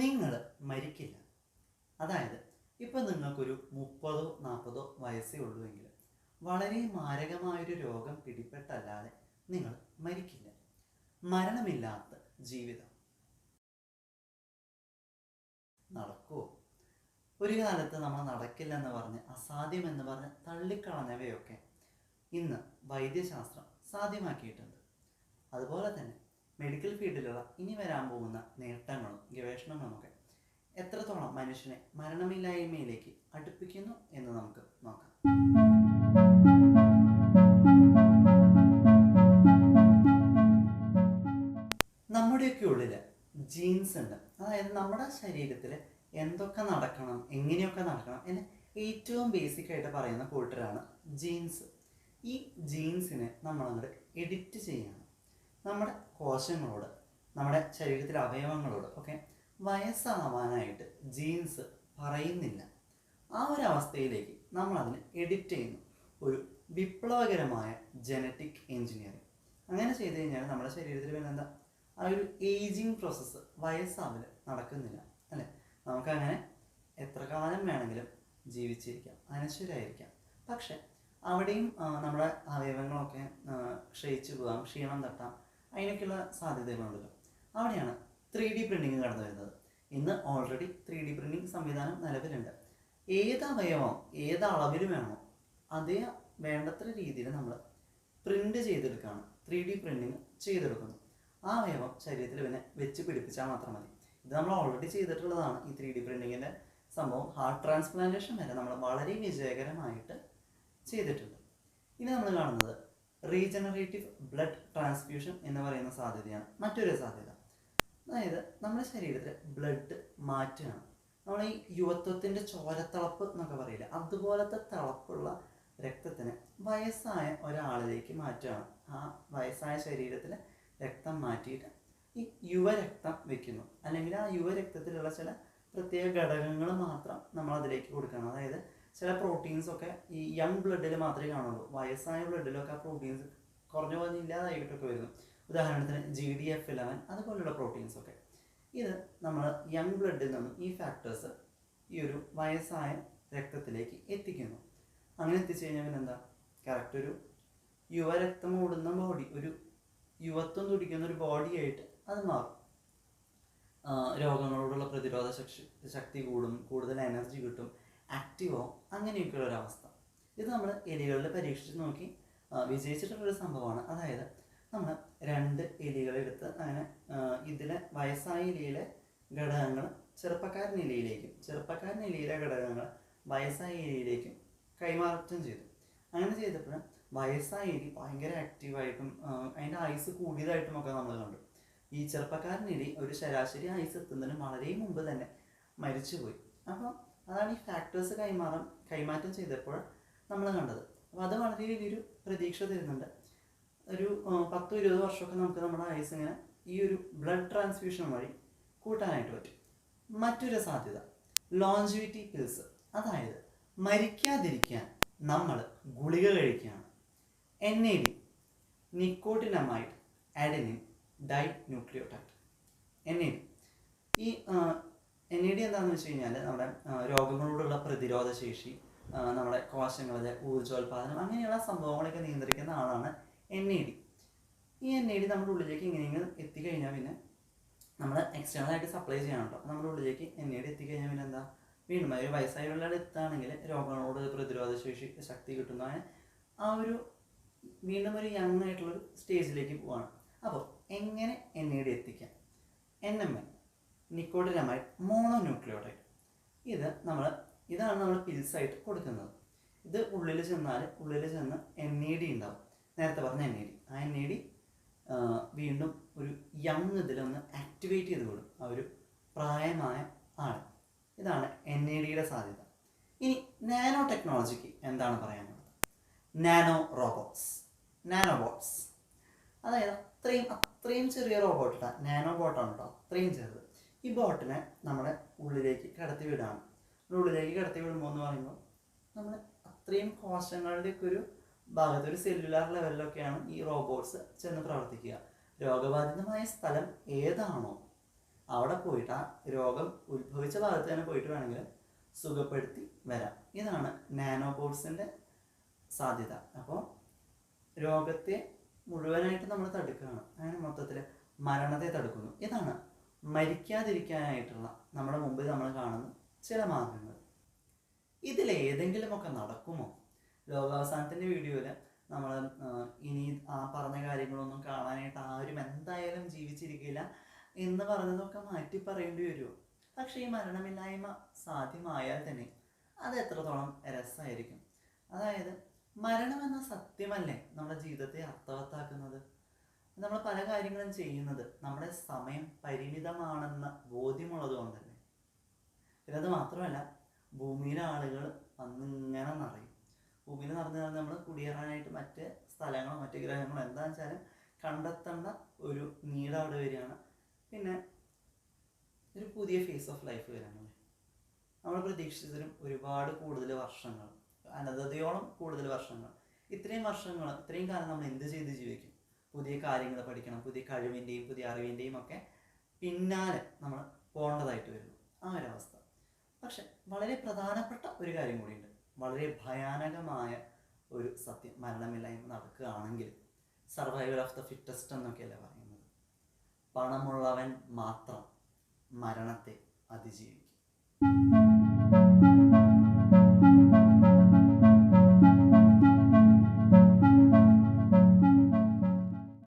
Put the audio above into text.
നിങ്ങൾ മരിക്കില്ല. അതായത് ഇപ്പം നിങ്ങൾക്കൊരു മുപ്പതോ നാൽപ്പതോ വയസ്സേ ഉള്ളുവെങ്കിൽ വളരെ മാരകമായൊരു രോഗം പിടിപെട്ടല്ലാതെ നിങ്ങൾ മരിക്കില്ല. മരണമില്ലാത്ത ജീവിതം നടക്കുമോ ഒരു കാലത്ത് നമ്മൾ നടക്കില്ല എന്ന് പറഞ്ഞ് അസാധ്യം എന്ന് പറഞ്ഞ് തള്ളിക്കളഞ്ഞവയൊക്കെ ഇന്ന് വൈദ്യശാസ്ത്രം സാധ്യമാക്കിയിട്ടുണ്ട്. അതുപോലെ തന്നെ മെഡിക്കൽ ഫീൽഡിലുള്ള ഇനി വരാൻ പോകുന്ന നേട്ടങ്ങളും ഗവേഷണങ്ങളുമൊക്കെ എത്രത്തോളം മനുഷ്യനെ മരണമില്ലായ്മയിലേക്ക് അടുപ്പിക്കുന്നു എന്ന് നമുക്ക് നോക്കാം. നമ്മുടെയൊക്കെ ഉള്ളിൽ ജീൻസ് ഉണ്ട്. അതായത് നമ്മുടെ ശരീരത്തിൽ എന്തൊക്കെ നടക്കണം എങ്ങനെയൊക്കെ നടക്കണം എന്ന് ഏറ്റവും ബേസിക് ആയിട്ട് പറയുന്ന കൂട്ടരാണ് ജീൻസ് ഈ ജീൻസിനെ നമ്മളങ്ങോട്ട് എഡിറ്റ് ചെയ്യണം നമ്മുടെ കോശങ്ങളോട് നമ്മുടെ ശരീരത്തിലെ അവയവങ്ങളോട് ഒക്കെ വയസ്സാവാനായിട്ട് ജീൻസ് പറയുന്നില്ല. ആ ഒരു അവസ്ഥയിലേക്ക് നമ്മൾ അതിനെ എഡിറ്റ് ചെയ്യുന്നു. ഒരു വിപ്ലവകരമായ ജനറ്റിക് എഞ്ചിനീയറിംഗ് അങ്ങനെ ചെയ്തു കഴിഞ്ഞാൽ നമ്മുടെ ശരീരത്തിൽ പിന്നെ എന്താ? ആ ഒരു ഏജിങ് പ്രോസസ്സ് വയസ്സാവൽ നടക്കുന്നില്ല അല്ലേ? നമുക്കങ്ങനെ എത്ര കാലം വേണമെങ്കിലും ജീവിച്ചിരിക്കാം അനശ്വരായിരിക്കാം. പക്ഷെ അവിടെയും നമ്മുടെ അവയവങ്ങളൊക്കെ ക്ഷയിച്ചു പോകാം ക്ഷീണം തട്ടാം അതിനൊക്കെയുള്ള സാധ്യതകളുണ്ട് അവിടെയാണ് ത്രീ ഡി പ്രിന്റിങ് കടന്നു വരുന്നത്. ഇന്ന് ഓൾറെഡി ത്രീ ഡി പ്രിന്റിങ് സംവിധാനം നിലവിലുണ്ട്. ഏത് അവയവം ഏത് അളവിൽ വേണോ അതേ വേണ്ടത്ര രീതിയിൽ നമ്മൾ പ്രിന്റ് ചെയ്തെടുക്കുകയാണ്. ത്രീ ഡി പ്രിന്റിങ് ചെയ്തെടുക്കുന്നു. ആ അവയവം ശരീരത്തിൽ പിന്നെ വെച്ച് പിടിപ്പിച്ചാൽ മാത്രം മതി. ഇത് നമ്മൾ ഓൾറെഡി ചെയ്തിട്ടുള്ളതാണ് ഈ ത്രീ ഡി പ്രിന്റിങ്ങിന്റെ സംഭവം. ഹാർട്ട് ട്രാൻസ്പ്ലാന്റേഷൻ വരെ നമ്മൾ വളരെ വിജയകരമായിട്ട് ചെയ്തിട്ടുണ്ട്. ഇനി നമ്മൾ കാണുന്നത് റീജനറേറ്റീവ് ബ്ലഡ് ട്രാൻസ്ഫ്യൂഷൻ എന്ന് പറയുന്ന സാധ്യതയാണ്. മറ്റൊരു സാധ്യത. അതായത് നമ്മുടെ ശരീരത്തിൽ ബ്ലഡ് മാറ്റുകയാണ് നമ്മൾ ഈ യുവത്വത്തിന്റെ ചോരത്തിളപ്പ് എന്നൊക്കെ പറയില്ല അതുപോലത്തെ തിളപ്പുള്ള രക്തത്തിന് വയസ്സായ ഒരാളിലേക്ക് മാറ്റുകയാണ്. ആ വയസ്സായ ശരീരത്തിൽ രക്തം മാറ്റിയിട്ട് ഈ യുവരക്തം വെക്കുന്നു. അല്ലെങ്കിൽ ആ യുവരക്തത്തിലുള്ള ചില പ്രത്യേക ഘടകങ്ങൾ മാത്രം നമ്മൾ അതിലേക്ക് കൊടുക്കണം. അതായത് ചില പ്രോട്ടീൻസ് ഒക്കെ ഈ യങ് ബ്ലഡിൽ മാത്രമേ കാണുള്ളൂ. വയസ്സായ ബ്ലഡിലൊക്കെ ആ പ്രോട്ടീൻസ് കുറഞ്ഞു കുറഞ്ഞ് ഇല്ലാതായിട്ടൊക്കെ വരുന്നു. ഉദാഹരണത്തിന് ജി ഡി എഫ് ഇലവൻ അതുപോലെയുള്ള പ്രോട്ടീൻസ് ഒക്കെ. ഇത് നമ്മൾ യങ് ബ്ലഡിൽ നിന്നും ഈ ഫാക്ടേഴ്സ് ഈ ഒരു വയസ്സായ രക്തത്തിലേക്ക് എത്തിക്കുന്നു. അങ്ങനെ എത്തിച്ചു കഴിഞ്ഞാൽ പിന്നെ എന്താ? കറക്റ്റ് ഒരു യുവരക്തം ഓടുന്ന ബോഡി ഒരു യുവത്വം തുടിക്കുന്ന ഒരു ബോഡിയായിട്ട് അത് മാറും. രോഗങ്ങളോടുള്ള പ്രതിരോധ ശക്തി ശക്തി കൂടും കൂടുതൽ എനർജി കിട്ടും. ആക്റ്റീവ് അങ്ങനെയൊക്കെയുള്ള ഒരു അവസ്ഥ. ഇത് നമ്മൾ എലികളിൽ പരീക്ഷിച്ച് നോക്കി വിജയിച്ചിട്ടുള്ളൊരു സംഭവമാണ്. അതായത് നമ്മൾ രണ്ട് എലികളെടുത്ത് അങ്ങനെ ഇതിലെ വയസ്സായ എലിയിലെ ഘടകങ്ങൾ ചെറുപ്പക്കാരൻ എലിയിലേക്കും ചെറുപ്പക്കാരൻ എലിയിലെ ഘടകങ്ങൾ വയസ്സായ എലിയിലേക്കും കൈമാറ്റം ചെയ്തു. അങ്ങനെ ചെയ്തപ്പോൾ വയസ്സായ എലി ഭയങ്കര ആക്റ്റീവായിട്ടും അതിന്റെ ആയുസ് കൂടിയതായിട്ടും ഒക്കെ നമ്മൾ കണ്ടു. ഈ ചെറുപ്പക്കാരൻ എലി ഒരു ശരാശരി ആയുസ് എത്തുന്നതിന് വളരെ മുമ്പ് തന്നെ മരിച്ചുപോയി. അപ്പോൾ അതാണ് ഈ ഫാക്ടേഴ്സ് കൈമാറാൻ കൈമാറ്റം ചെയ്തപ്പോൾ നമ്മൾ കണ്ടത്. അപ്പോൾ അത് വളരെ വലിയൊരു പ്രതീക്ഷ തരുന്നുണ്ട്. ഒരു പത്തും ഇരുപത് വർഷമൊക്കെ നമുക്ക് നമ്മുടെ ആയുസ് ഇങ്ങനെ ഈ ഒരു ബ്ലഡ് ട്രാൻസ്ഫ്യൂഷൻ വഴി കൂട്ടാനായിട്ട് പറ്റും. മറ്റൊരു സാധ്യത ലോഞ്ചിവിറ്റി പിൽസ് അതായത് മരിക്കാതിരിക്കാൻ നമ്മൾ ഗുളിക കഴിക്കുകയാണ്. N A D nicotinamide adenine dinucleotide N A D ഈ എൻ ഡി എന്താണെന്ന് വെച്ച് കഴിഞ്ഞാൽ നമ്മുടെ രോഗങ്ങളോടുള്ള പ്രതിരോധ ശേഷി നമ്മുടെ കോശങ്ങളിലെ ഊർജോൽപാദനം അങ്ങനെയുള്ള സംഭവങ്ങളൊക്കെ നിയന്ത്രിക്കുന്ന ആളാണ് എൻ എ ഡി ഈ എൻ എ ഡി നമ്മുടെ ഉള്ളിലേക്ക് ഇങ്ങനെയെങ്കിലും എത്തിക്കഴിഞ്ഞാൽ പിന്നെ നമ്മൾ എക്സ്റ്റേണൽ ആയിട്ട് സപ്ലൈ ചെയ്യണമല്ലോ നമ്മുടെ ഉള്ളിലേക്ക് എൻ എ ഡി എത്തിക്കഴിഞ്ഞാൽ പിന്നെ എന്താ? വീണ്ടും ഒരു വയസ്സായുള്ള എത്താണെങ്കിൽ രോഗങ്ങളോട് പ്രതിരോധ ശേഷി ശക്തി കിട്ടുന്ന ആ ഒരു വീണ്ടും ഒരു യങ് ആയിട്ടുള്ള സ്റ്റേജിലേക്ക് പോവാണ്. അപ്പോൾ എങ്ങനെ എൻ എ ഡി എത്തിക്കാം? എൻ എം മോണോ മോണോന്യൂക്ലിയോടൈഡ് ഇത് നമ്മൾ ഇതാണ് നമ്മൾ പിൽസായിട്ട് കൊടുക്കുന്നത്. ഇത് ഉള്ളിൽ ചെന്നാൽ ഉള്ളിൽ ചെന്ന് എൻ ഇ ഡി ഉണ്ടാവും. നേരത്തെ പറഞ്ഞ എൻ ഇ ഡി ആ എൻ ഇ ഡി വീണ്ടും ഒരു യങ് ഇതിലൊന്ന് ആക്ടിവേറ്റ് ചെയ്ത് കൊടുക്കും. ആ ഒരു പ്രായമായ ആൾ ഇതാണ് എൻ ഇ ഡിയുടെ സാധ്യത. ഇനി നാനോ ടെക്നോളജിക്ക് എന്താണ് പറയാനുള്ളത്? നാനോ റോബോട്ട്സ് നാനോ ബോട്ട്സ് അതായത് അത്രയും അത്രയും ചെറിയ റോബോട്ടാണ് നാനോ ബോട്ടാണ് കേട്ടോ അത്രയും ചെറുത്. ഈ ബോട്ടിനെ നമ്മുടെ ഉള്ളിലേക്ക് കടത്തി നമ്മുടെ ഉള്ളിലേക്ക് കടത്തി വിടുമ്പോൾ എന്ന് പറയുമ്പോൾ നമ്മൾ അത്രയും കോശങ്ങളുടെയൊക്കെ ഒരു ഭാഗത്ത് ഒരു സെല്ലുലാർ ലെവലിലൊക്കെയാണ് ഈ റോബോട്ട്സ് ചെന്ന് പ്രവർത്തിക്കുക. രോഗബാധിതമായ സ്ഥലം ഏതാണോ അവിടെ പോയിട്ട് ആ രോഗം ഉത്ഭവിച്ച ഭാഗത്ത് തന്നെ പോയിട്ട് വേണമെങ്കിൽ സുഖപ്പെടുത്തി വരാം. ഇതാണ് നാനോബോട്ട്സിന്റെ സാധ്യത. അപ്പോൾ രോഗത്തെ മുഴുവനായിട്ട് നമ്മൾ തടുക്കുകയാണ്. അങ്ങനെ മൊത്തത്തിൽ മരണത്തെ തടുക്കുന്നു. ഇതാണ് മരിക്കാതിരിക്കാനായിട്ടുള്ള നമ്മുടെ മുമ്പിൽ നമ്മൾ കാണുന്ന ചില മാർഗങ്ങൾ. ഇതിലേതെങ്കിലുമൊക്കെ നടക്കുമോ? ലോകാവസാനത്തിന്റെ വീഡിയോയിൽ നമ്മൾ ഇനി ആ പറഞ്ഞ കാര്യങ്ങളൊന്നും കാണാനായിട്ട് ആരും എന്തായാലും ജീവിച്ചിരിക്കില്ല എന്ന് പറഞ്ഞതൊക്കെ മാറ്റി പറയേണ്ടി വരുമോ? പക്ഷേ ഈ മരണമില്ലായ്മ സാധ്യമായാൽ തന്നെ അത് എത്രത്തോളം രസമായിരിക്കും? അതായത് മരണമെന്ന സത്യമല്ലേ നമ്മുടെ ജീവിതത്തെ അർത്ഥവത്താക്കുന്നത്? നമ്മൾ പല കാര്യങ്ങളും ചെയ്യുന്നത്. നമ്മുടെ സമയം പരിമിതമാണെന്ന ബോധ്യമുള്ളത് കൊണ്ട് ഇതത് മാത്രമല്ല ഭൂമിയിലെ ആളുകൾ അന്നിങ്ങനെ നിറയും. ഭൂമിയിൽ നിറഞ്ഞു നിറഞ്ഞ് നമ്മൾ കുടിയേറാനായിട്ട് മറ്റ് സ്ഥലങ്ങളോ മറ്റ് ഗ്രഹങ്ങളോ എന്താണെന്ന് വെച്ചാൽ കണ്ടെത്തേണ്ട ഒരു നീട് അവിടെ വരികയാണ്. പിന്നെ ഒരു പുതിയ ഫേസ് ഓഫ് ലൈഫ് വരുന്നത് നമ്മൾ പ്രതീക്ഷിച്ചതിലും ഒരുപാട് കൂടുതൽ വർഷങ്ങൾ അനന്തതയോളം കൂടുതൽ വർഷങ്ങൾ. ഇത്രയും വർഷങ്ങൾ ഇത്രയും കാലം നമ്മൾ എന്ത് ചെയ്ത് ജീവിക്കും? പുതിയ കാര്യങ്ങൾ പഠിക്കണം പുതിയ കഴിവിന്റെയും പുതിയ അറിവിന്റെയും ഒക്കെ പിന്നാലെ നമ്മൾ പോകേണ്ടതായിട്ട് വരുന്നു. ആ ഒരവസ്ഥ പക്ഷെ വളരെ പ്രധാനപ്പെട്ട ഒരു കാര്യം കൂടിയുണ്ട്. വളരെ ഭയാനകമായ ഒരു സത്യം. മരണമില്ലായ്മ നടക്കുകയാണെങ്കിൽ സർവൈവൽ ഓഫ് ദ ഫിറ്റസ്റ്റ് എന്നൊക്കെയല്ലേ പറയുന്നത്. പണമുള്ളവൻ മാത്രം മരണത്തെ അതിജീവിക്കും.